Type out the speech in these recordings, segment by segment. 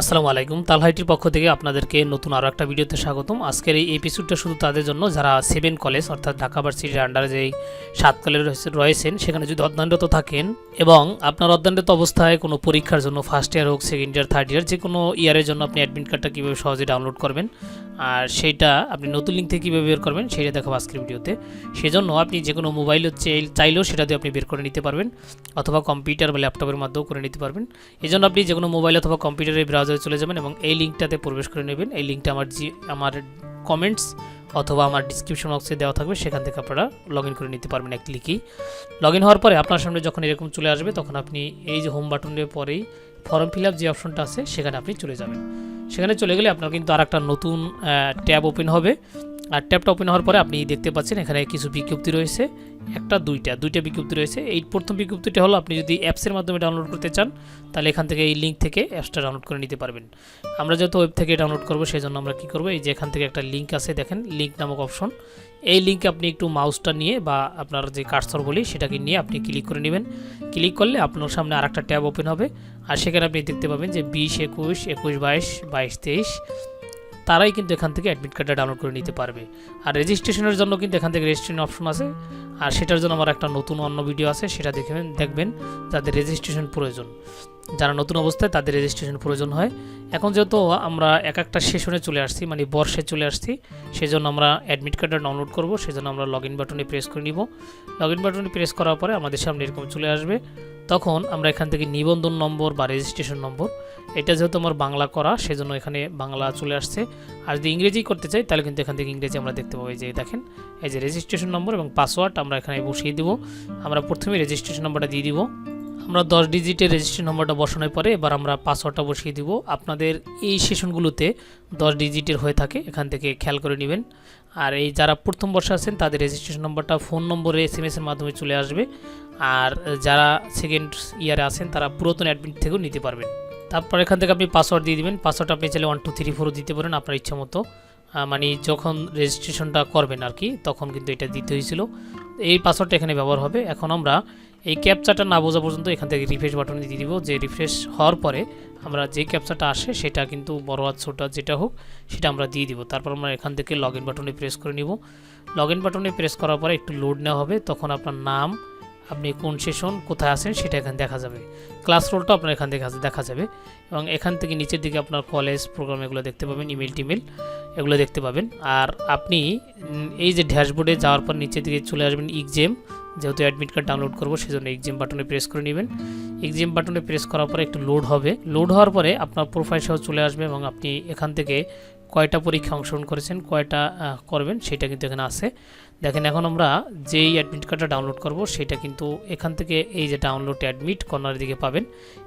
আসসালামু আলাইকুম। তালহাইটির পক্ষ থেকে আপনাদেরকে নতুন আরও একটা ভিডিওতে স্বাগতম। আজকের এই এপিসোডটা শুধু তাদের জন্য, যারা সেভেন কলেজ অর্থাৎ ঢাকা ভার্সিটির আন্ডারে যেই সাত কলেজ রয়েছেন, সেখানে যদি অধ্যয়নরত থাকেন এবং আপনার অধ্যয়নরত অবস্থায় কোনো পরীক্ষার জন্য ফার্স্ট ইয়ার হোক সেকেন্ড ইয়ার থার্ড ইয়ার যে কোনো ইয়ারের জন্য আপনি অ্যাডমিট কার্ডটা কীভাবে সহজে ডাউনলোড করবেন, আর সেইটা আপনি নতুন লিঙ্ক থেকে কীভাবে বের করবেন, সেটা দেখাবো আজকের ভিডিওতে। সেজন্য আপনি যে কোনো মোবাইল চাইলেও সেটা দিয়ে আপনি বের করে নিতে পারবেন, অথবা কম্পিউটার বা ল্যাপটপের মাধ্যমেও করে নিতে পারবেন। এই জন্য আপনি যে কোনো মোবাইল অথবা কম্পিউটারের ব্রাউজারে চলে যাবেন এবং এই লিঙ্কটাতে প্রবেশ করে নেবেন। এই লিঙ্কটা আমার জি আমার কমেন্টস অথবা আমার ডিসক্রিপশন বক্সে দেওয়া থাকবে। সেখান থেকে আপনারা লগ করে নিতে পারবেন এক ক্লিকেই লগ হওয়ার পরে আপনার সামনে যখন এরকম চলে আসবে, তখন আপনি এই যে হোম বাটনের পরেই ফর্ম ফিল যে অপশনটা আছে, সেখানে আপনি চলে যাবেন। সেখানে চলে গেলে আপনার কিন্তু আর একটা নতুন ট্যাব ওপেন হবে। আর ট্যাবটা ওপেন হওয়ার পরে আপনি দেখতে পাচ্ছেন এখানে কিছু বিজ্ঞপ্তি রয়েছে। একটা, দুইটা দুইটা বিজ্ঞপ্তি রয়েছে। এই প্রথম বিজ্ঞপ্তিটা হলো, আপনি যদি অ্যাপসের মাধ্যমে ডাউনলোড করতে চান, তাহলে এখান থেকে এই লিঙ্ক থেকে অ্যাপসটা ডাউনলোড করে নিতে পারবেন। আমরা যেহেতু ওয়েব থেকে ডাউনলোড করব সেই জন্য আমরা কী করব, এই যে এখান থেকে একটা লিঙ্ক আছে, দেখেন লিঙ্ক নামক অপশন এই লিঙ্কে আপনি একটু মাউসটা নিয়ে বা আপনার যে কার্সর বলি, সেটাকে নিয়ে আপনি ক্লিক করে নেবেন। ক্লিক করলে আপনার সামনে আর একটা ট্যাব ওপেন হবে। আর সেখানে আপনি দেখতে পাবেন যে বিশ, একুশ একুশ, বাইশ বাইশ, তেইশ তারাই কিন্তু এখান থেকে অ্যাডমিট কার্ডটা ডাউনলোড করে নিতে পারবে। আর রেজিস্ট্রেশনের জন্য কিন্তু এখান থেকে রেজিস্ট্রেশন অপশন আছে। আর সেটার জন্য আমার একটা নতুন অন্য ভিডিও আছে, সেটা দেখবেন দেখবেন যাদের রেজিস্ট্রেশন প্রয়োজন। যারা নতুন অবস্থায়, তাদের রেজিস্ট্রেশন প্রয়োজন হয়। এখন যেহেতু আমরা এক একটা সেশনে চলে আসছি মানে বর্ষে চলে আসছি, সেজন্য আমরা অ্যাডমিট কার্ডটা ডাউনলোড করব, সেজন্য আমরা লগ ইন বাটনে প্রেস করে নিব। লগ ইন বাটনে প্রেস করার পরে আমাদের সামনে এরকম চলে আসবে। তখন আমরা এখান থেকে নিবন্ধন নম্বর বা রেজিস্ট্রেশন নম্বর, এটা যেহেতু আমার বাংলা করা, সেজন্য এখানে বাংলা চলে আসছে। আর যদি ইংরেজি করতে চাই, তাহলে কিন্তু এখান থেকে ইংরেজি আমরা দেখতে পাবো। যে দেখেন, এই যে রেজিস্ট্রেশন নম্বর এবং পাসওয়ার্ড আমরা এখানে বসিয়ে দিব। আমরা প্রথমে রেজিস্ট্রেশন নম্বরটা দিয়ে দিব। আমরা দশ ডিজিটের রেজিস্ট্রেশন নম্বরটা বসানোর পরে এবার আমরা পাসওয়ার্ডটা বসিয়ে দিব। আপনাদের এই সেশনগুলোতে দশ ডিজিটের হয়ে থাকে, এখান থেকে খেয়াল করে নেবেন। আর এই যারা প্রথম বর্ষে আছেন, তাদের রেজিস্ট্রেশন নম্বরটা ফোন নম্বরে এস এম এসের মাধ্যমে চলে আসবে। আর যারা সেকেন্ড ইয়ারে আছেন, তারা পুরাতন অ্যাডমিট থেকেও নিতে পারবেন। তারপর এখান থেকে আপনি পাসওয়ার্ড দিয়ে দেবেন। পাসওয়ার্ড আপনি চাইলে ওয়ান টু থ্রি ফোরও দিতে পারেন আপনার ইচ্ছা মতো। মানে যখন রেজিস্ট্রেশনটা করবেন আর কি, তখন কিন্তু এটা দিতে হয়েছিল। এই পাসওয়ার্ডটা এখানে ব্যবহার হবে। এখন আমরা এই ক্যাপচাটা না বোঝা পর্যন্ত এখান থেকে রিফ্রেশ বাটন দিয়ে দিব। যে রিফ্রেশ হওয়ার পরে আমরা যে ক্যাপচাটা আসে সেটা কিন্তু বড় আর ছোটা যেটা হোক সেটা আমরা দিয়ে দিব। তারপর আমরা এখান থেকে লগ বাটনে প্রেস করে নিব। লগ বাটনে প্রেস করার পরে একটু লোড নেওয়া হবে। তখন আপনার নাম আপনি কোন সেশন কোথায় আছেন সেটা এখানে দেখা যাবে। ক্লাস রোলটা আপনার এখান থেকে দেখা যাবে এবং এখান থেকে নিচের দিকে আপনার কলেজ প্রোগ্রাম এগুলো দেখতে পাবেন ইমেল টিমেল এগুলো দেখতে পাবেন। আর আপনি এই যে ড্যাশবোর্ডে যাওয়ার পর নিচের দিকে চলে আসবেন ইকজেম যেহেতু অ্যাডমিট কার্ড ডাউনলোড করব, সেজন্য এক্সাম বাটনে প্রেস করে নেবেন। এক্সাম বাটনে প্রেস করার পরে একটু লোড হবে। লোড হওয়ার পরে আপনার প্রোফাইল সহ চলে আসবে এবং আপনি এখান থেকে কয়টা পরীক্ষা অংশগ্রহণ করেছেন, কয়টা করবেন, সেটা কিন্তু এখানে আছে। দেখেন, এখন আমরা যেই অ্যাডমিট কার্ডটা ডাউনলোড করব, সেটা কিন্তু এখান থেকে এই যে ডাউনলোড অ্যাডমিট কর্নারের দিকে পাবেন।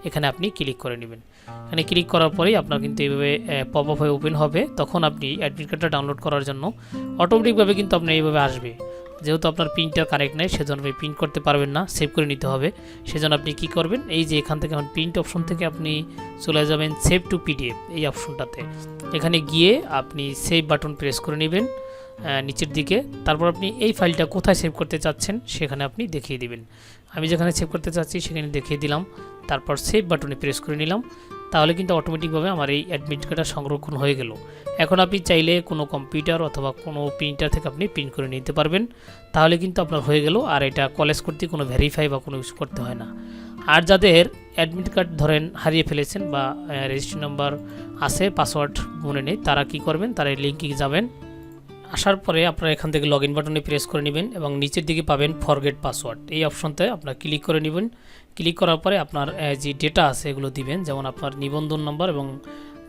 এখানে আপনি ক্লিক করে নেবেন। এখানে ক্লিক করার পরেই আপনার কিন্তু এইভাবে পপ আপ হয়ে ওপেন হবে। তখন আপনি অ্যাডমিট কার্ডটা ডাউনলোড করার জন্য অটোমেটিকভাবে কিন্তু আপনি এইভাবে আসবে। যেহেতু আপনার প্রিন্টার কারেক্ট নেই, সেজন্য আপনি প্রিন্ট করতে পারবেন না সেভ করে নিতে হবে। সেজন্য আপনি কি করবেন? এই যে এখান থেকে এখন প্রিন্ট অপশন থেকে আপনি চলে যাবেন সেভ টু পিডিএফ এই অপশনটাতে এখানে গিয়ে আপনি সেভ বাটন প্রেস করে নেবেন নিচের দিকে। তারপর আপনি এই ফাইলটা কোথায় সেভ করতে চাচ্ছেন, সেখানে আপনি দেখিয়ে দিবেন। আমি যেখানে সেভ করতে চাচ্ছি, সেখানে দেখিয়ে দিলাম। তারপর সেভ বাটনে প্রেস করে নিলাম। তাহলে কিন্তু অটোমেটিকভাবে আমার এই অ্যাডমিট কার্ডটা সংরক্ষণ হয়ে গেল। এখন আপনি চাইলে কোনো কম্পিউটার অথবা কোনো প্রিন্টার থেকে আপনি প্রিন্ট করে নিতে পারবেন। তাহলে কিন্তু আপনার হয়ে গেল, আর এটা কলেজ করতে কোনো ভেরিফাই বা কোনো ইউজ করতে হয় না। আর যাদের অ্যাডমিট কার্ড ধরেন হারিয়ে ফেলেছেন বা রেজিস্ট্রি নাম্বার আছে পাসওয়ার্ড মনে নেই, তারা কি করবেন? তারা লিঙ্কে যাবেন। আসার পরে আপনারা এখান থেকে লগ ইন বাটনে প্রেস করে নেবেন এবং নিচের দিকে পাবেন ফরগেট পাসওয়ার্ড এই অপশনতে আপনারা ক্লিক করে নেবেন। ক্লিক করার পরে আপনার যে ডেটা আছে এগুলো দিবেন, যেমন আপনার নিবন্ধন নাম্বার এবং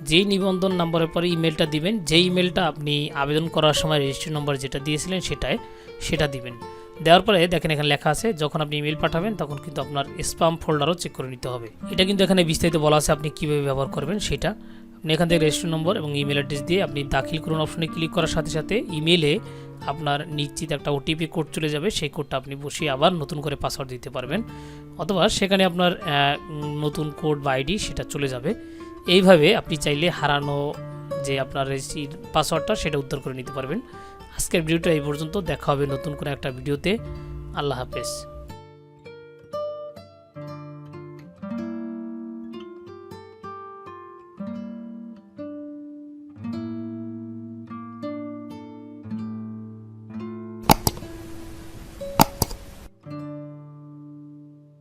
যেই নিবন্ধন নাম্বারের পরে ইমেলটা দিবেন, যেই ইমেলটা আপনি আবেদন করার সময় রেজিস্ট্রি নম্বর যেটা দিয়েছিলেন সেটাই সেটা দিবেন। দেওয়ার পরে দেখেন এখানে লেখা আছে, যখন আপনি ইমেল পাঠাবেন তখন কিন্তু আপনার স্পাম ফোল্ডারও চেক করে নিতে হবে। এটা কিন্তু এখানে বিস্তারিত বলা আছে আপনি কীভাবে ব্যবহার করবেন সেটা এখান থেকে রেজিস্ট্রি নম্বর এবং ইমেল অ্যাড্রেস দিয়ে আপনি দাখিল করুন অপশনে ক্লিক করার সাথে সাথে ইমেলে আপনার নিশ্চিত একটা ওটিপি কোড চলে যাবে। সেই কোডটা আপনি বসিয়ে আবার নতুন করে পাসওয়ার্ড দিতে পারবেন। অথবা সেখানে আপনার নতুন কোড বা আইডি সেটা চলে যাবে। এইভাবে আপনি চাইলে হারানো যে আপনার রেজিস্ট্রির পাসওয়ার্ডটা সেটা উদ্ধার করে নিতে পারবেন। আজকের ভিডিওটা এই পর্যন্ত। দেখা হবে নতুন করে একটা ভিডিওতে আল্লাহ হাফেজ।